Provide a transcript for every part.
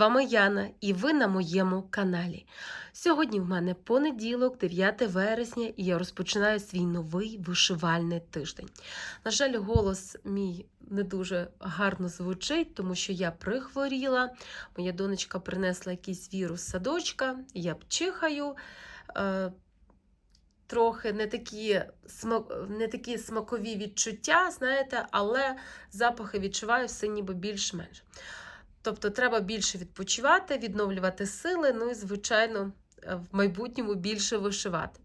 вами Яна і ви на моєму каналі. Сьогодні в мене понеділок, 9 вересня, і я розпочинаю свій новий вишивальний тиждень. На жаль, голос мій не дуже гарно звучить, тому що я прихворіла. Моя донечка принесла якийсь вірус садочка, я чихаю. Е, Трохи не такі, не такі смакові відчуття, знаєте, але запахи відчуваю все ніби більш-менш. Тобто треба більше відпочивати, відновлювати сили, ну і, звичайно, е, в майбутньому більше вишивати.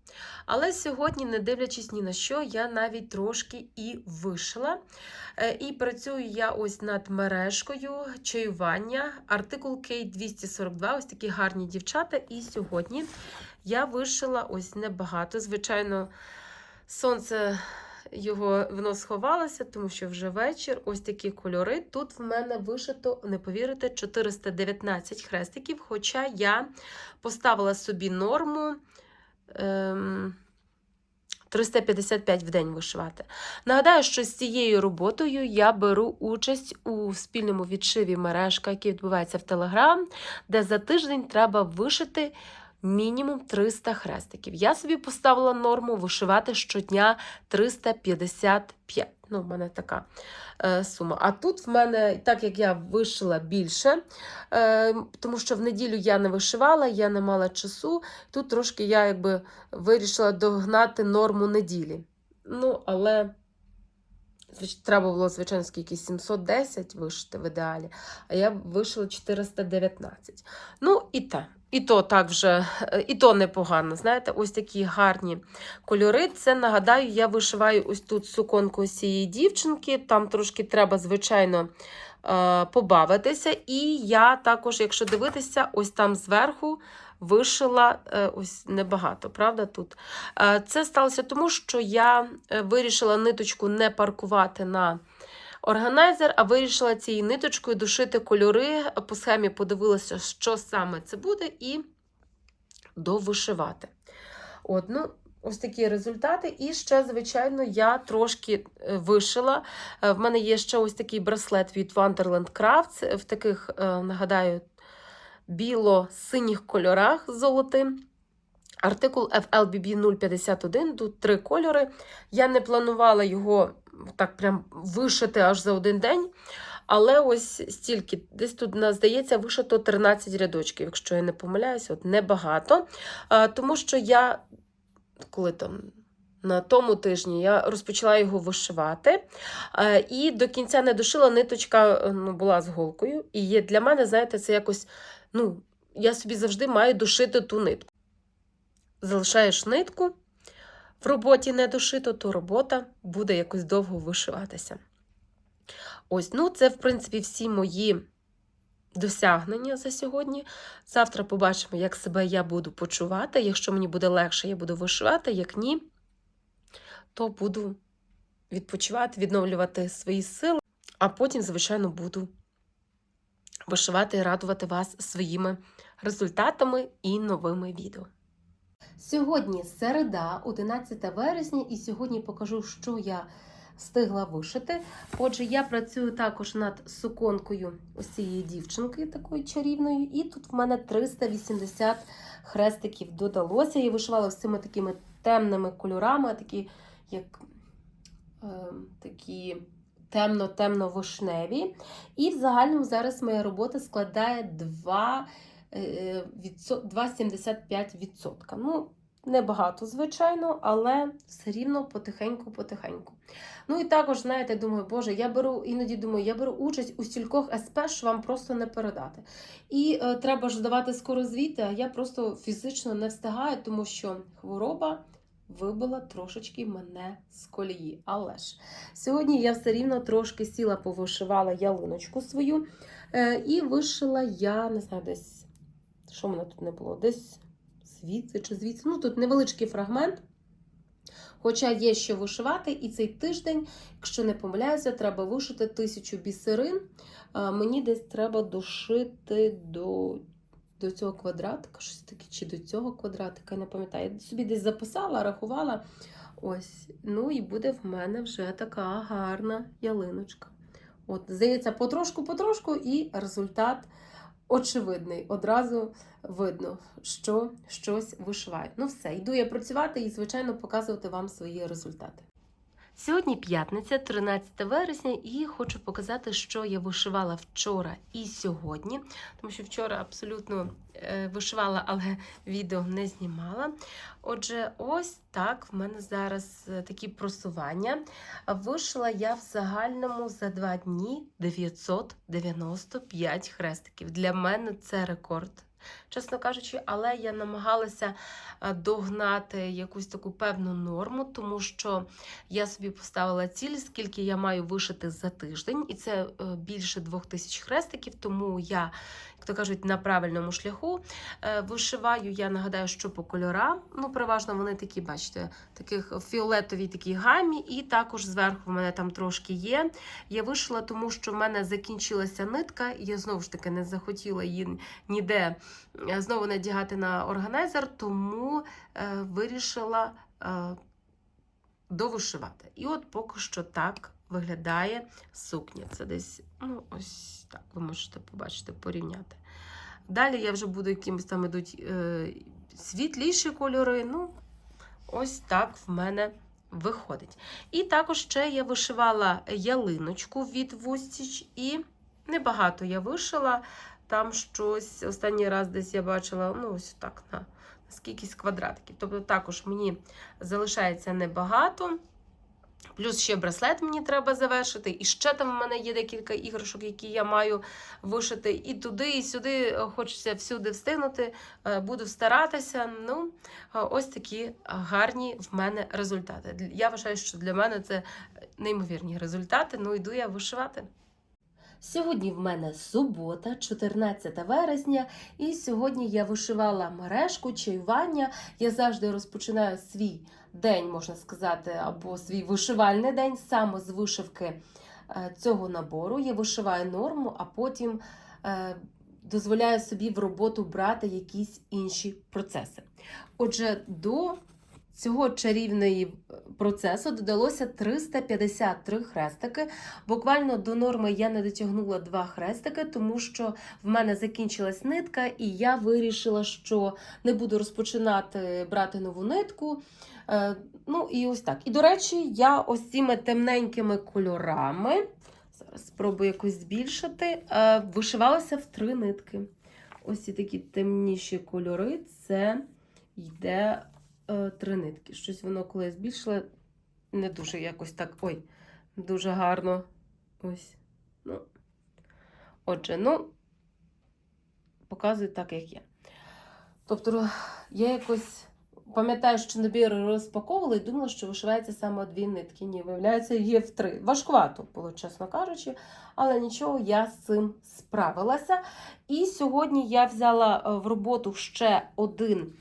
Але сьогодні, не дивлячись ні на що, я навіть трошки і вишила. Е, І працюю я ось над мережкою чаювання, артикул K242, ось такі гарні дівчата. І сьогодні я вишила ось небагато. Звичайно, сонце його воно сховалося, тому що вже вечір. Ось такі кольори. Тут в мене вишито, не повірите, 419 хрестиків. Хоча я поставила собі норму. Ем... 355 в день вишивати. Нагадаю, що з цією роботою я беру участь у спільному відшиві мережка, який відбувається в Телеграм, де за тиждень треба вишити мінімум 300 хрестиків. Я собі поставила норму вишивати щодня 355. Ну, в мене така е, сума. А тут в мене, так як я вишила більше, е, тому що в неділю я не вишивала, я не мала часу. Тут трошки я якби вирішила догнати норму неділі. Ну, але треба було, звичайно, скільки 710 вишити в ідеалі, а я вишила 419. Ну, і те. І то так вже, е, і то непогано. Знаєте, ось такі гарні кольори. Це нагадаю, я вишиваю ось тут суконку цієї дівчинки. Там трошки треба, звичайно, е, побавитися. І я також, якщо дивитися, ось там зверху вишила е, ось небагато, правда? тут. Це сталося тому, що я вирішила ниточку не паркувати на органайзер, а вирішила цією ниточкою душити кольори. По схемі подивилася, що саме це буде, і довишивати. От, ну, ось такі результати. І ще, звичайно, я трошки е, вишила. Е, В мене є ще ось такий браслет від Wonderland Crafts в таких, е, нагадаю, біло-синіх кольорах золотим. Артикул FLBB 051, тут три кольори. Я не планувала його так прям вишити аж за один день. Але ось стільки, десь тут, здається, вишито 13 рядочків, якщо я не помиляюся, от небагато. Тому що я, коли там на тому тижні я розпочала його вишивати. І до кінця не дошила, ниточка ну, була з голкою. І є, для мене, знаєте, це якось, ну, я собі завжди маю дошити ту нитку. Залишаєш нитку, в роботі не дошито, то робота буде якось довго вишиватися. Ось, ну, це, в принципі, всі мої досягнення за сьогодні. Завтра побачимо, як себе я буду почувати. Якщо мені буде легше, я буду вишивати, як ні, то буду відпочивати, відновлювати свої сили, а потім, звичайно, буду вишивати і радувати вас своїми результатами і новими відео. Сьогодні середа, 11 вересня, і сьогодні покажу, що я встигла вишити. Отже, я працюю також над суконкою ось цієї дівчинки, такої чарівної, і тут в мене 380 хрестиків додалося. Я вишивала цими такими темними кольорами, такі як е, такі темно-темно-вишневі. І в загальному зараз моя робота складає 2 е, відсо- 2,75%. Ну, небагато, звичайно, але все рівно потихеньку-потихеньку. Ну і також, знаєте, думаю, Боже, я беру, іноді думаю, я беру участь у стількох СП, що вам просто не передати. І е, треба ж здавати скоро звіти, а я просто фізично не встигаю, тому що хвороба вибила трошечки мене з колії. Але ж сьогодні я все рівно трошки сіла, повишивала ялиночку свою. Е, і вишила я, не знаю, десь, що в мене тут не було, десь звідси чи звідси. Ну, тут невеличкий фрагмент. Хоча є що вишивати, і цей тиждень, якщо не помиляюся, треба вишити тисячу бісерин. А мені десь треба дошити до, до цього квадратика, щось таке, чи до цього квадратика, не пам'ятаю. Я собі десь записала, рахувала. Ось. Ну і буде в мене вже така гарна ялиночка. От, здається, потрошку-потрошку, і результат очевидний. Одразу видно, що щось вишиває. Ну все, йду я працювати і, звичайно, показувати вам свої результати. Сьогодні п'ятниця, 13 вересня, і хочу показати, що я вишивала вчора і сьогодні, тому що вчора абсолютно е, вишивала, але відео не знімала. Отже, ось так в мене зараз е, такі просування. Вишила я в загальному за два дні 995 хрестиків. Для мене це рекорд. Чесно кажучи, але я намагалася е, догнати якусь таку певну норму, тому що я собі поставила ціль, скільки я маю вишити за тиждень, і це е, більше двох тисяч хрестиків, тому я, як то кажуть, на правильному шляху. Е, Вишиваю, я нагадаю, що по кольорам. Ну, переважно вони такі, бачите, таких фіолетовій такій гамі, і також зверху в мене там трошки є. Я вишила, тому що в мене закінчилася нитка, і я знову ж таки не захотіла її ніде знову надягати на органайзер, тому е, вирішила е, довишивати. І от поки що так виглядає сукня. Це десь, ну, ось так, ви можете побачити, порівняти. Далі я вже буду якимось там ідуть е, світліші кольори. Ну, ось так в мене виходить. І також ще я вишивала ялиночку від Вустіч, і небагато я вишила. Там щось останній раз десь я бачила, ну, ось так, на скількись квадратиків. Тобто також мені залишається небагато. Плюс ще браслет мені треба завершити. І ще там в мене є декілька іграшок, які я маю вишити. І туди, і сюди хочеться всюди встигнути. Е, Буду старатися. Ну, е, ось такі гарні в мене результати. Я вважаю, що для мене це неймовірні результати. Ну, йду я вишивати. Сьогодні в мене субота, 14 вересня, і сьогодні я вишивала мережку, чаювання. Я завжди розпочинаю свій день, можна сказати, або свій вишивальний день саме з вишивки е, цього набору. Я вишиваю норму, а потім е, дозволяю собі в роботу брати якісь інші процеси. Отже, до цього чарівної процесу додалося 353 хрестики. Буквально до норми я не дотягнула два хрестики, тому що в мене закінчилась нитка, і я вирішила, що не буду розпочинати брати нову нитку. Е, Ну і ось так. І до речі, я ось цими темненькими кольорами. Зараз спробую якось збільшити. е, Вишивалася в три нитки. Ось ці такі темніші кольори це йде е, три нитки. Щось воно, коли я збільшила, не дуже якось так. Ой, дуже гарно. Ось. Ну. Отже, ну, показую так, як є. Тобто, я якось пам'ятаю, що набір розпаковувала і думала, що вишивається саме дві нитки. Ні, виявляється, є в три. Важкувато було, чесно кажучи, але нічого, я з цим справилася. І сьогодні я взяла е, в роботу ще один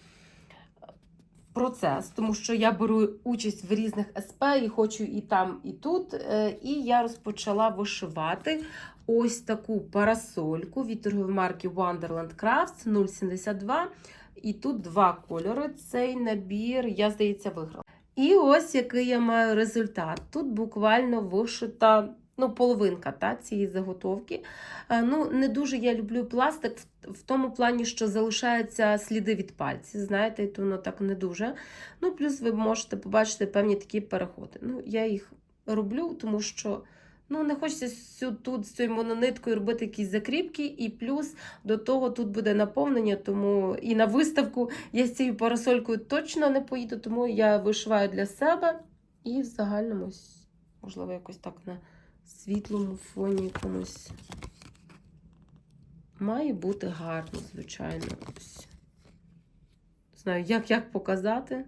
процес, тому що я беру участь в різних СП і хочу і там, і тут. Е, І я розпочала вишивати ось таку парасольку від торгової марки Wonderland Crafts 072. І тут два кольори. Цей набір, я, здається, виграла. І ось який я маю результат. Тут буквально вишита ну, половинка та, цієї заготовки. Е, Ну, Не дуже я люблю пластик в, тому плані, що залишаються сліди від пальців. Знаєте, то воно так не дуже. Ну, плюс ви можете побачити певні такі переходи. Ну, Я їх роблю, тому що. Ну, не хочеться сю- тут з цією монониткою робити якісь закріпки, і плюс до того тут буде наповнення, тому і на виставку я з цією парасолькою точно не поїду, тому я вишиваю для себе і в загальному, можливо, якось так на світлому фоні якомусь. Має бути гарно, звичайно. Ось. Знаю, як, як показати.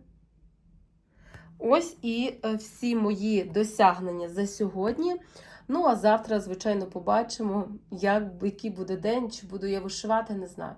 Ось і е, всі мої досягнення за сьогодні. Ну, а завтра, звичайно, побачимо, як, який буде день, чи буду я вишивати, не знаю.